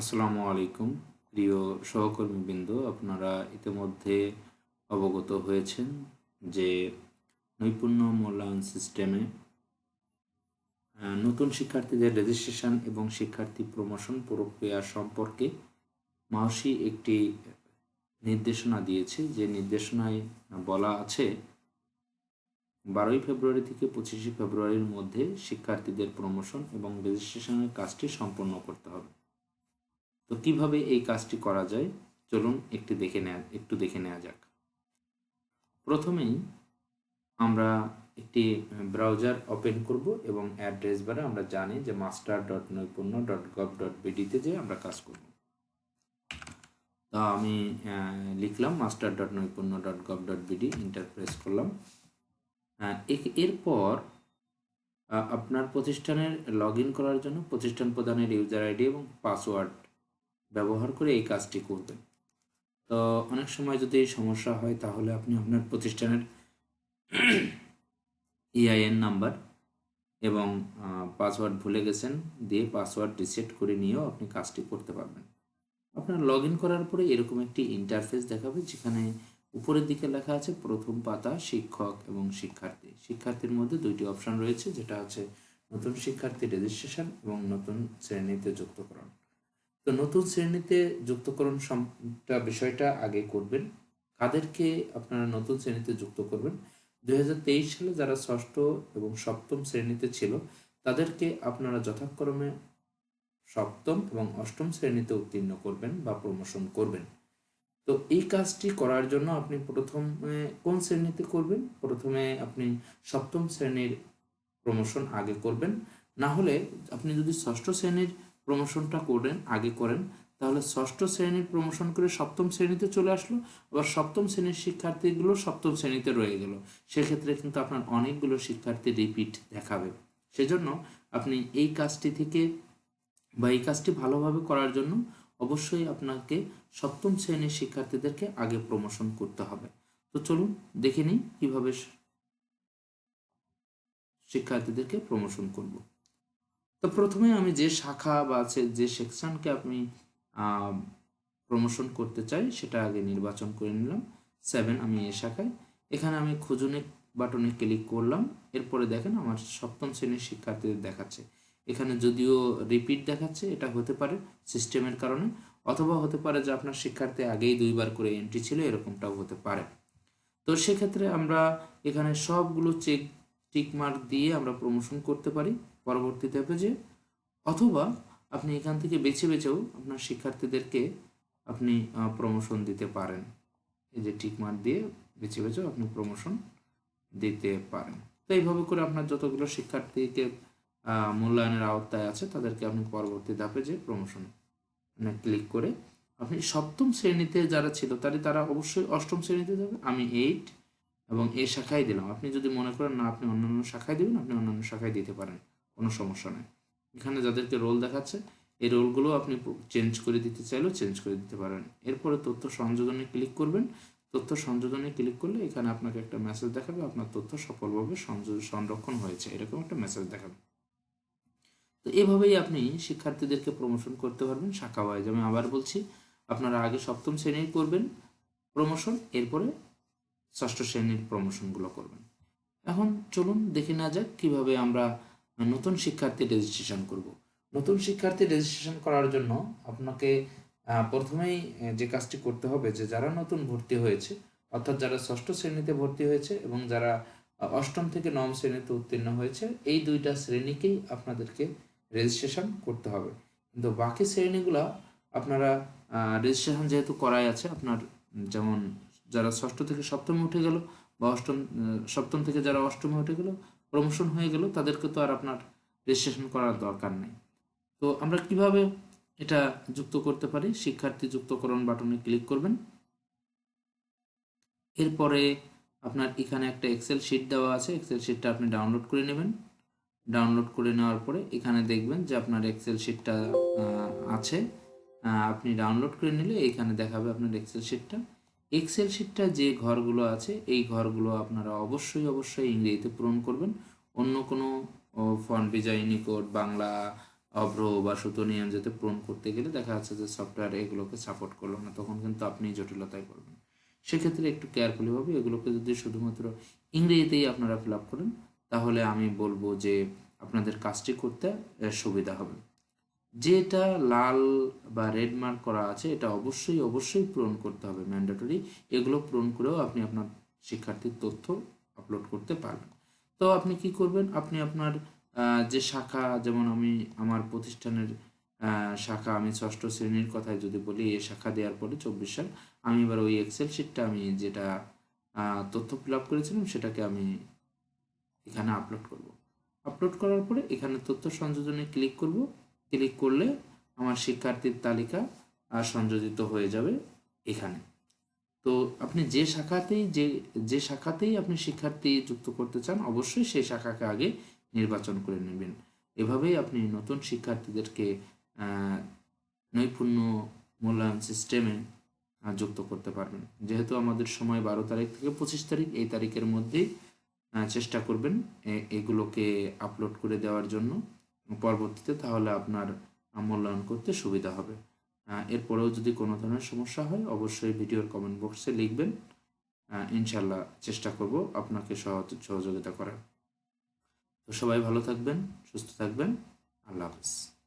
আসসালামু আলাইকুম। প্রিয় সহকর্মীবৃন্দ, আপনারা ইতিমধ্যে অবগত হয়েছেন যে নৈপুণ্য মূল্যায়ন সিস্টেমে নতুন শিক্ষার্থীদের রেজিস্ট্রেশন এবং শিক্ষার্থী প্রমোশন প্রক্রিয়া সম্পর্কে মাওসি একটি নির্দেশনা দিয়েছে। যে নির্দেশনায় বলা আছে, বারোই ফেব্রুয়ারি থেকে পঁচিশে ফেব্রুয়ারির মধ্যে শিক্ষার্থীদের প্রমোশন এবং রেজিস্ট্রেশনের কাজটি সম্পন্ন করতে হবে। তো কীভাবে এই কাজটি করা যায়? চলুন একটি দেখে নেওয়া একটু দেখে নেওয়া যাক। প্রথমেই আমরা একটি ব্রাউজার ওপেন করব এবং অ্যাড্রেস বারে আমরা জানি যে master dot Naipunno dot gov dot বিডিতে যে আমরা কাজ করব। তা আমি লিখলাম master dot Naipunno dot gov dot BD enter press করলাম এ- এরপর আপনার প্রতিষ্ঠানের লগ করার জন্য প্রতিষ্ঠান প্রদানের ইউজার আইডি এবং পাসওয়ার্ড ব্যবহার করে এই কাজটি করবেন। তো অনেক সময় যদি সমস্যা হয়, তাহলে আপনি আপনার প্রতিষ্ঠানের ইআইএন নাম্বার এবং পাসওয়ার্ড ভুলে গেছেন, দিয়ে পাসওয়ার্ড রিসেট করে নিয়েও আপনি কাজটি করতে পারবেন। আপনার লগ ইন করার পরে এরকম একটি ইন্টারফেস দেখাবে, যেখানে উপরের দিকে লেখা আছে, প্রথম পাতা, শিক্ষক এবং শিক্ষার্থী। শিক্ষার্থীর মধ্যে দুইটি অপশন রয়েছে, যেটা হচ্ছে নতুন শিক্ষার্থী রেজিস্ট্রেশন এবং নতুন শ্রেণীতে যুক্তকরণ। তো নতুন শ্রেণীতে যুক্তকরণ বিষয়টা আগে করবেন। কাদেরকে আপনারা নতুন শ্রেণীতে যুক্ত করবেন? দু হাজার তেইশ সালে যারা ষষ্ঠ এবং সপ্তম শ্রেণীতে ছিল, তাদেরকে আপনারা যথাক্রমে সপ্তম এবং অষ্টম শ্রেণীতে উত্তীর্ণ করবেন বা প্রমোশন করবেন। তো এই কাজটি করার জন্য আপনি প্রথমে কোন শ্রেণীতে করবেন? প্রথমে আপনি সপ্তম শ্রেণির প্রমোশন আগে করবেন। না হলে আপনি যদি ষষ্ঠ শ্রেণির প্রমোশনটা করেন আগে করেন। তাহলে ষষ্ঠ শ্রেণির প্রমোশন করে সপ্তম শ্রেণীতে চলে আসলো। আবার সপ্তম শ্রেণির শিক্ষার্থীগুলো সপ্তম শ্রেণীতে রয়ে গেল। সেক্ষেত্রে কিন্তু আপনার অনেকগুলো শিক্ষার্থী রিপিট দেখাবে। সেজন্য আপনি এই কাজটি থেকে বা এই কাজটি ভালোভাবে করার জন্য অবশ্যই আপনাকে সপ্তম শ্রেণির শিক্ষার্থীদেরকে আগে প্রমোশন করতে হবে। তো চলুন দেখে নিই কীভাবে শিক্ষার্থীদেরকে প্রমোশন করব। তো প্রথমে আমি যে শাখা বা যে সেকশনকে আপনি প্রমোশন করতে চাই, সেটা আগে নির্বাচন করে নিলাম। সেভেন আমি এ শাখায়। এখানে আমি খুঁজুনে বাটনে ক্লিক করলাম। এরপরে দেখেন আমার সপ্তম শ্রেণির শিক্ষার্থীদের দেখাচ্ছে। এখানে যদিও রিপিট দেখাচ্ছে, এটা হতে পারে সিস্টেমের কারণে, অথবা হতে পারে যে আপনার শিক্ষার্থী আগেই দুইবার করে এন্ট্রি ছিল, এরকমটাও হতে পারে। তো সেক্ষেত্রে আমরা এখানে সবগুলো চেক টিক মার্ক দিয়ে আমরা প্রমোশন করতে পারি। পরবর্তীতে পেজে অথবা আপনি এখান থেকে বেছে বেছেও আপনার শিক্ষার্থীদেরকে আপনি প্রমোশন দিতে পারেন। এই যে টিক মার্ক দিয়ে বেছে বেছেও আপনি প্রমোশন দিতে পারেন। তো এইভাবে করে আপনার যতগুলো শিক্ষার্থীকে মূল্যায়নের আওতায় আছে, তাদেরকে আপনি পরবর্তী ধাপে যে প্রমোশন মানে ক্লিক করে আপনি সপ্তম শ্রেণীতে যারা ছিল, তাহলে তারা অবশ্যই অষ্টম শ্রেণীতে যাবে। আমি এইট এবং এই শাখায় দিলাম। আপনি যদি মনে করেন, না, আপনি অন্যান্য শাখায় দেবেন, আপনি অন্যান্য শাখায় দিতে পারেন। কোনো সমস্যা নেই। এখানে যাদেরকে রোল দেখাচ্ছে, এই রোলগুলো আপনি চেঞ্জ করে দিতে চাইলেও চেঞ্জ করে দিতে পারেন। এরপরে তথ্য সংযোজনে ক্লিক করবেন। তথ্য সংযোজনে ক্লিক করলে এখানে আপনাকে একটা মেসেজ দেখাবে, আপনার তথ্য সফলভাবে সংরক্ষণ হয়েছে। এরকম একটা মেসেজ দেখাবে। তো এভাবেই আপনি শিক্ষার্থীদেরকে প্রমোশন করতে পারবেন শাখা ওয়াইজ আমি আবার বলছি, আপনারা আগে সপ্তম শ্রেণির করবেন প্রমোশন এরপরে ষষ্ঠ শ্রেণির প্রমোশনগুলো করবেন। এখন চলুন দেখে নেওয়া যাক কীভাবে আমরা নতুন শিক্ষার্থী রেজিস্ট্রেশন করব। নতুন শিক্ষার্থী রেজিস্ট্রেশন করার জন্য আপনাকে প্রথমেই যে কাজটি করতে হবে যে যারা নতুন ভর্তি হয়েছে, অর্থাৎ যারা ষষ্ঠ শ্রেণীতে ভর্তি হয়েছে এবং যারা অষ্টম থেকে নবম শ্রেণীতে উত্তীর্ণ হয়েছে, এই দুইটা শ্রেণীকেই আপনাদেরকে রেজিস্ট্রেশন করতে হবে। কিন্তু বাকি শ্রেণীগুলা আপনারা রেজিস্ট্রেশন যেহেতু করাই আছে, আপনার যেমন যারা ষষ্ঠ থেকে সপ্তমে উঠে গেল বা অষ্টম সপ্তম থেকে যারা অষ্টমে উঠে গেল প্রমোশন হয়ে গেল, তাদেরকে তো আর আপনার রেজিস্ট্রেশন করার দরকার নেই। তো আমরা কীভাবে এটা যুক্ত করতে পারি? শিক্ষার্থী যুক্তকরণ বাটনে ক্লিক করবেন। এরপরে আপনার এখানে একটা এক্সেল শিট দেওয়া আছে এক্সেল শিটটা আপনি ডাউনলোড করে নেবেন। ডাউনলোড করে নেওয়ার পরে এখানে দেখবেন যে আপনার এক্সেল শিটটা আছে। আপনি ডাউনলোড করে নিলে এখানে দেখাবে আপনার এক্সেল শিটটা এক্সেল শিটটা যে ঘরগুলো আছে, এই ঘরগুলো আপনারা অবশ্যই অবশ্যই ইংরেজিতে পূরণ করবেন। অন্য কোনো ফন্ট ভিজা ইউনিকোড বাংলা, অভ্র বা সুতো নিয়ম যাতে পূরণ করতে গেলে দেখা যাচ্ছে যে সফটওয়্যার এগুলোকে সাপোর্ট করল না, তখন কিন্তু আপনি জটিলতায় পড়বেন। সেক্ষেত্রে একটু কেয়ারফুলিভাবে এগুলোকে যদি শুধুমাত্র ইংরেজিতেই আপনারা ফিল আপ করেন, তাহলে আমি বলব যে আপনাদের কাজটি করতে সুবিধা হবে। যেটা লাল বা রেড মার্ক করা আছে, এটা অবশ্যই অবশ্যই পূরণ করতে হবে ম্যান্ডেটরি এগুলো পূরণ করেও আপনি আপনার শিক্ষার্থীর তথ্য আপলোড করতে পারবেন। তো আপনি কি করবেন? আপনি আপনার যে শাখা, যেমন আমি আমার প্রতিষ্ঠানের শাখা, আমি ষষ্ঠ শ্রেণির কথায় যদি বলি, এই শাখা দেওয়ার পরে চব্বিশ সাল আমি এবার ওই এক্সেল শিটটা আমি যেটা তথ্য ফিল আপ করেছিলাম, সেটাকে আমি এখানে আপলোড করব। আপলোড করার পরে এখানে তথ্য সংযোজনে ক্লিক করব। ক্লিক করলে আমার শিক্ষার্থীর তালিকা আর সংযোজিত হয়ে যাবে এখানে। তো আপনি যে শাখাতেই, যে যে শাখাতেই আপনি শিক্ষার্থী যুক্ত করতে চান, অবশ্যই সেই শাখাকে আগে নির্বাচন করে নেবেন। এভাবেই আপনি নতুন শিক্ষার্থীদেরকে নৈপুণ্য মূল্যায়ন সিস্টেমে যুক্ত করতে পারবেন। যেহেতু আমাদের সময় বারো তারিখ থেকে পঁচিশ তারিখ, এই তারিখের মধ্যেই চেষ্টা করবেন এগুলোকে আপলোড করে দেওয়ার জন্য। পরবর্তীতে তাহলে আপনার মূল্যায়ন করতে সুবিধা হবে। এরপরেও যদি কোনো ধরনের সমস্যা হয়, অবশ্যই ভিডিওর কমেন্ট বক্সে লিখবেন। ইনশাল্লাহ চেষ্টা করব আপনাকে সহ- সহযোগিতা করার। তো সবাই ভালো থাকবেন, সুস্থ থাকবেন। আল্লাহ হাফিজ।